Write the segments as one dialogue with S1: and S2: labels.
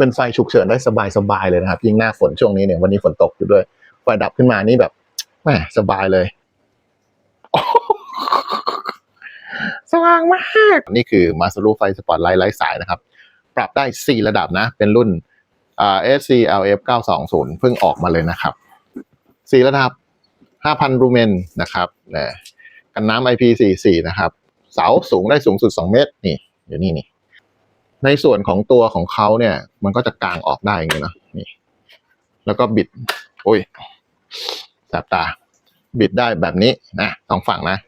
S1: เป็นไฟฉุกเฉินได้สบายๆเลยนะครับ ยิ่งหน้าฝนช่วงนี้เนี่ยวันนี้ฝนตกอยู่ด้วย ไฟดับขึ้นมานี่แบบแหมสบายเลย สว่างมาก นี่คือมาสรูไฟสปอตไลท์ไร้สายนะครับ ปรับได้ 4 ระดับนะ เป็นรุ่น SC LF 920 เพิ่งออกมาเลยนะครับ 4 ระดับ 5,000 รูเมนนะครับกันน้ำ IP44 นะครับ เสาสูงได้สูงสุด 2 เมตร นี่ เดี๋ยวนี้นี่ ในส่วนของตัวของเขาเนี่ย มันก็จะกางออกได้อย่างนี้เนะนี่ แล้วก็บิด โอ้ยแสบตา บิดได้แบบนี้นะสองฝั่งนะ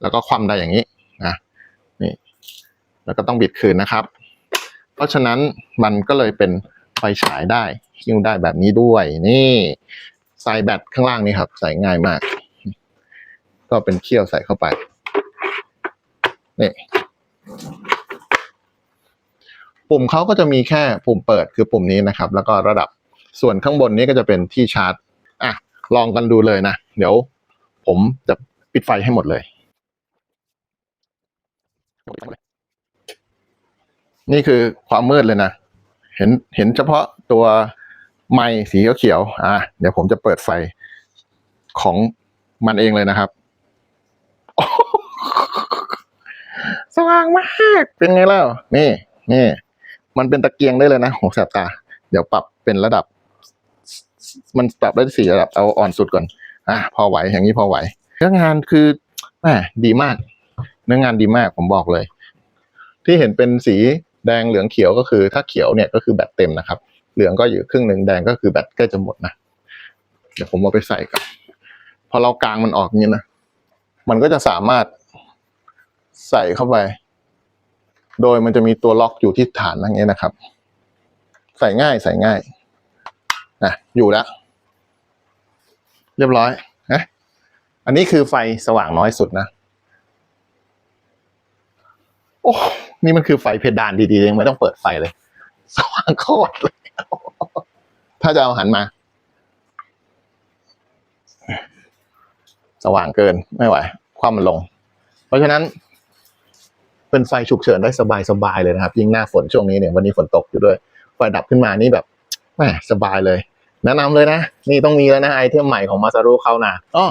S1: แล้วก็คว่ำได้อย่างนี้นะนี่แล้วก็ต้องบิดคืนนะครับ เพราะฉะนั้นมันก็เลยเป็นไฟฉายได้หิ้วได้แบบนี้ด้วย นี่ใส่แบตข้างล่างนี่ครับ ใส่ง่ายมาก ก็เป็นเขี้ยวใส่เข้าไปนี่ ปุ่มเขาก็จะมีแค่ปุ่มเปิดคือปุ่มนี้นะครับ แล้วก็ระดับส่วนข้างบนนี้ก็จะเป็นที่ชาร์จอะลองกันดูเลยนะ เดี๋ยวผมจะปิดไฟให้หมดเลย นี่คือความมืดเลยนะ เห็นเห็นเฉพาะตัวไม้สีเขียวๆอะเดี๋ยวผมจะเปิดไฟของมันเองเลยนะครับ สว่างมาก เป็นไงแล้วนี่นี่ มันเป็นตะเกียงได้เลยนะโหแสบตา เดี๋ยวปรับเป็นระดับ มันปรับได้สี่ระดับเอาอ่อนสุดก่อนอะพอไหวอย่างนี้พอไหวเนื้องานคือแหมดีมาก เนื้องานดีมากผมบอกเลย ที่เห็นเป็นสีแดงเหลืองเขียวก็คือ ถ้าเขียวเนี่ยก็คือแบตเต็มนะครับ เหลืองก็อยู่ครึ่งหนึ่งแดงก็คือแบตใกล้จะหมดนะเดี๋ยวผมเอาไปใส่ก่อนพอเรากางมันออกอย่างนี้นะมันก็จะสามารถใส่เข้าไป โดยมันจะมีตัวล็อกอยู่ที่ฐานอย่างนี้นะครับ ใส่ง่ายใส่ง่ายนะอยู่แล้ว เรียบร้อยนะอันนี้คือไฟสว่างน้อยสุดนะ โอ้นี่มันคือไฟเพดานดีๆเองไม่ต้องเปิดไฟเลย สว่างโคตรเลย ถ้าจะเอาหันมา สว่างเกินไม่ไหว ความมันลง เพราะฉะนั้น เป็นไฟฉุกเฉินได้สบายๆเลยนะครับ ยิ่งหน้าฝนช่วงนี้เนี่ยวันนี้ฝนตกอยู่ด้วยไฟดับขึ้นมานี่แบบแหมสบายเลย แนะนำเลยนะ นี่ต้องมีแล้วนะไอเทมใหม่ของมาซารุเขานะอ้อ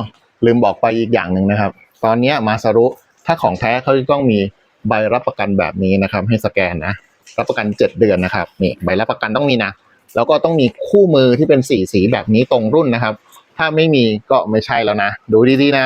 S1: ลืมบอกไปอีกอย่างหนึ่งนะครับ ตอนเนี้มาซารุถ้าของแท้เขาจะต้องมีใบรับประกันแบบนี้นะครับ ให้สแกนนะรับประกัน 7 เดือนนะครับนี่ใบรับประกันต้องมีนะแล้วก็ต้องมีคู่มือที่เป็นสีสีแบบนี้ตรงรุ่นนะครับ ถ้าไม่มีก็ไม่ใช่แล้วนะ ดูดีๆนะ